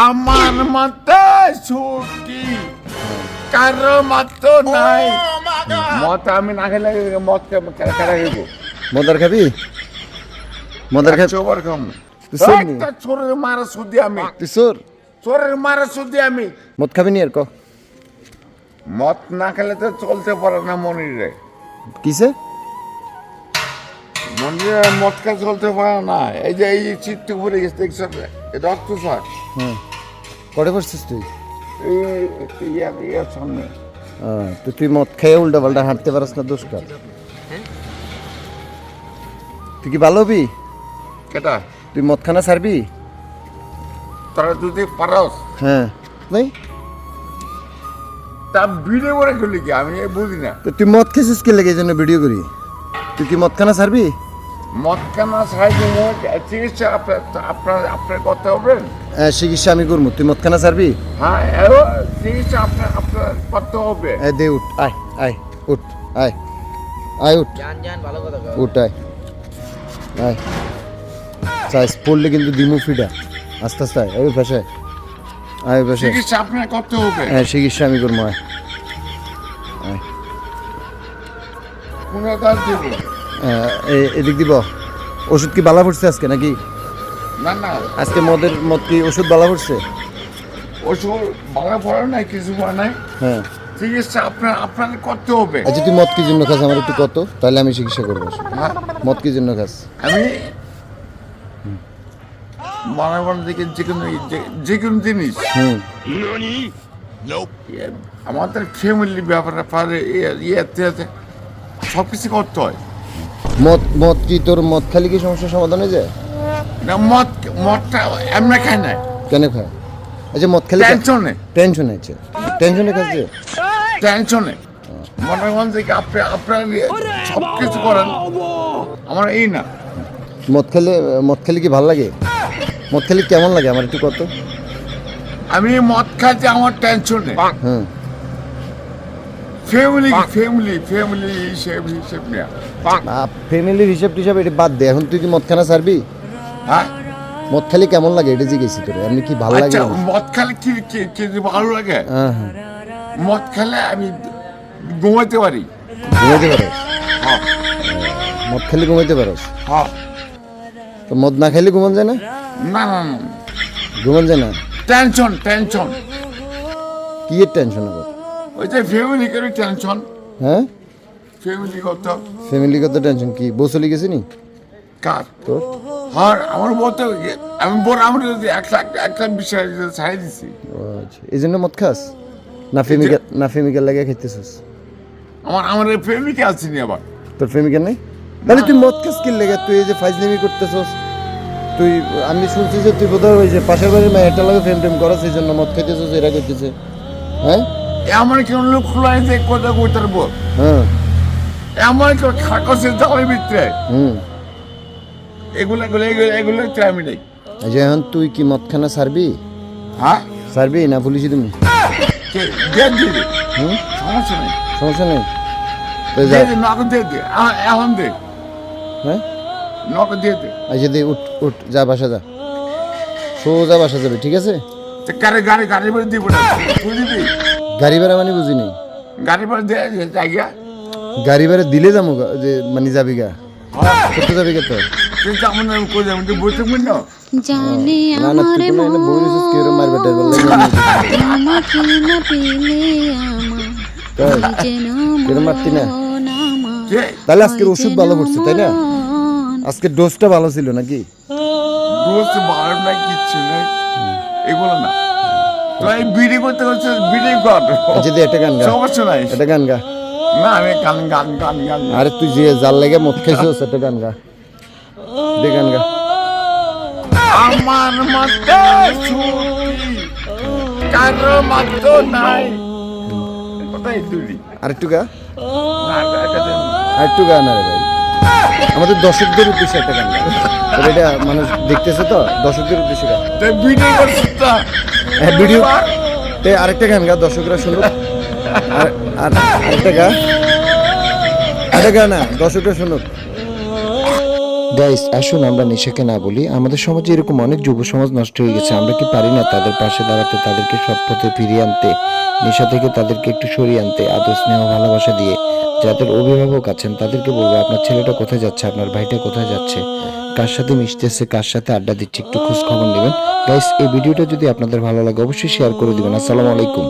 আমার মতো সুখী কারও মতো নাই। মত আমি না খেলে মত কেনা খাইব মদার খাবি? মদার খাবি চোবার নি। একটা চোরের মারা শুধু আমি। তুই সোর চোরের মারা শুধু আমি। মদ খাবি নি আর ক? মদ না খেলে তো চলতে পারে না মনিরে। কিসে? মনিরে মদ খেলে চলতে পারে না। এই যে এই চিত্ত পড়ে গেছে দেখছ? রক্ত স্যার। হ্যাঁ। কটে পড়ছিস তুই? সামনে। তো তুই মদ খেয়ে উল্টা পাল্টা হাঁটতে পারস না দোষ কার তুই কি ভালো হবি? কেটা? তুই মদ খানা ছাড়বি? তারা যদি পারস। হ্যাঁ। নাই? তা ভিড়ে পড়ে গেলি কি? আমি বুঝি না। তো তুই মদ খেয়েছিস কে লেগে এই জন্য ভিডিও করি? তুই কি মদ খানা ছাড়বি? মদ কেনা সাহায্য চিকিৎসা আপনার আপনার আপনার করতে হবে। হ্যাঁ চিকিৎসা আমি করব তুই মদ খানা ছাড়বি? হ্যাঁ চিকিৎসা আপনার আপনার করতে হবে। দে উঠ। আয় আয় উঠ আয় আয় উঠ। যান যান ভালো কথা কও। উঠ আয় আয়। চাইস পড়লে কিন্তু দিমু ফিটা আস্তে আস্তে আয় ওই পাশে। আয় ওই পাশে। চিকিৎসা আপনার করতে হবে। হ্যাঁ চিকিৎসা আমি করব আয় কোন কাজ এদিক দিব। ওষুধ কি বালা পড়ছে আজকে নাকি? না না। আজকে মদের মদ কি ওষুধ বালা পড়ছে ওষুধ ভালো পড়ে নাই কিছু পড়ে নাই। হ্যাঁ। চিকিৎসা আপনার আপনার করতে হবে। আচ্ছা তুই মদ কি জন্য খাস? আমার একটু কত? তাহলে আমি চিকিৎসা করব। হ্যাঁ মদ কি জন্য খাস? আমি মনে মনে দেখে যে কোনো যে- কোনো জিনিস। হুম। ইয়ে, আমাদের ফ্যামিলি ব্যাপারে পারে ইয়েতে সব কিছু করতে হয়। মদ মদ কি তোর মদ খালি কি সমস্যার সমাধান হয়ে যায়? না মদ মদটা এমনি খায় না। কেন খায়? আচ্ছা মদ খালি টেনশনে টেনশন আছে টেনশনে খাচ্ছে টেনশনে মনে মনে থেকে আপনি আপনার সব কিছু করেন। আমার এই না। মদ খেলে মদ খেলে কি ভালো লাগে? মদ খেলে কেমন লাগে? আমার একটু কত। আমি মদ খাইতে আমার টেনশনে হ্যাঁ। ফ্যামিলি ফ্যামিলি ফ্যামিলি হিসেব হিসেব নেয়া। ফ্যামিলির হিসাব টিসাব এটা বাদ দে। এখন তুই কি মদ খানা ছাড়বি? হ্যাঁ। মদ খালি কেমন লাগে? এটা জিজ্ঞেস তোর। এমনি কি ভালো লাগে? মদ খেলে কি কি ভালো লাগে? হ্যাঁ হ্যাঁ। মদ খেলে আমি ঘুমাইতে পারি। ঘুমাইতে পারস হ্যাঁ। মদ খেলে ঘুমাইতে পারস হ্যাঁ। তো মদ না খাইলে ঘুমান যায় না? না না না। ঘুমান যায় না? টেনশন টেনশন কি টেনশন আবার? ওই যে ফ্যামিলি করে টেনশন হ্যাঁ? ফ্যামিলি কত? ফ্যামিলিগত টেনশন কি বউ চলে গেছে নি? কার? তোর? আর আমার বলতে আমি বড় আমার যদি এক লাখ এক লাখ বিশ হাজার ছাড়াই দিছি। আচ্ছা এই জন্য মদ খাস? না ফেমিকা না ফেমিকার লাগে খাইতেছিস? আমার আমার প্রেমিকা আছে নি আবার? তোর প্রেমিকা নেই তাহলে তুই মদ খাস কি লেগে? তুই এই যে ফাইজলামি করতেছস তুই আমি শুনছি যে তুই বোধহয় ওই যে পাশের বাড়ির মেয়েটা লাগে ফ্রেম টেম করাস এই জন্য মদ খাইতেছস এরা করতেছে হ্যাঁ? এমন লোক খোলাই যে কথা কইতে পারব? এমন কেউ খাকসের জালের ভিতরে হুম। এগুলো এগুলো এগুলো এগুলো আমি নেই। এখন তুই কি মদ খানা ছাড়বি হ্যাঁ? ছাড়বি না পুলিশে তুমি? সমস্যা নেই। সমস্যা দিয়ে দে। এখন হ্যাঁ? দিয়ে দে। আচ্ছা দে উঠ উঠ যা বাসা যা। সোজা বাসা যাবে ঠিক আছে? গাড়ি গাড়ি গাড়ি করে দিব না। তুই দিবি গাড়ি ভাড়া মানে বুঝি নেই। গাড়ি করে দে জায়গা। গাড়ি ভাড়া দিলে যাব যে মানে যাবি গা। করতে যাবি কে তো না? না না না না? তাহলে আজকের ওষুধ ভালো করছে তাই না? আজকে ডোজটা ভালো ছিল নাকি? দোস্ত ভালো নাই কিচ্ছু নাই। এগুলো না। তুই বিড়ি করতে করছে বিড়ি কর আচ্ছা দে একটা গান গা। সমস্যা নাই। একটা গান গা। না আমি গান গান গান গান। আরে তুই যে জাল লেগে মদ খাইছিস একটা গান গা। দে গান গা। আমার মতো কারও মতো নাই। কোথায় তুলি আর একটু গা। এটা আর একটু গা না রে ভাই। আমাদের দর্শকদের উদ্দেশ্যে একটা গান তবে এটা মানুষ দেখতেছে তো দর্শকদের উদ্দেশ্যে গান হ্যাঁ ভিডিও। তে আরেকটা গান গা দর্শকরা শুনুক। আর আর আরেকটা গা আরেকটা গা না দর্শকরা শুনুক। গাইস আসুন আমরা নেশাকে না বলি, আমাদের সমাজে এরকম অনেক যুব সমাজ নষ্ট হয়ে গেছে, আমরা কি পারি না তাদের পাশে দাঁড়াতে, তাদেরকে সৎ পথে ফিরিয়ে আনতে, নেশা থেকে তাদেরকে একটু সরিয়ে আনতে, আদর, স্নেহ, ভালোবাসা দিয়ে যাদের অভিভাবক আছেন তাদেরকে বলব, আপনার ছেলেটা কোথায় যাচ্ছে, আপনার ভাইটা কোথায় যাচ্ছে, কার সাথে মিশতেছে, কার সাথে আড্ডা দিচ্ছে, একটু খোঁজ খবর নেবেন। গাইস এই ভিডিওটা যদি আপনাদের ভালো লাগে, অবশ্যই শেয়ার করে দিবেন। আসসালামু আলাইকুম।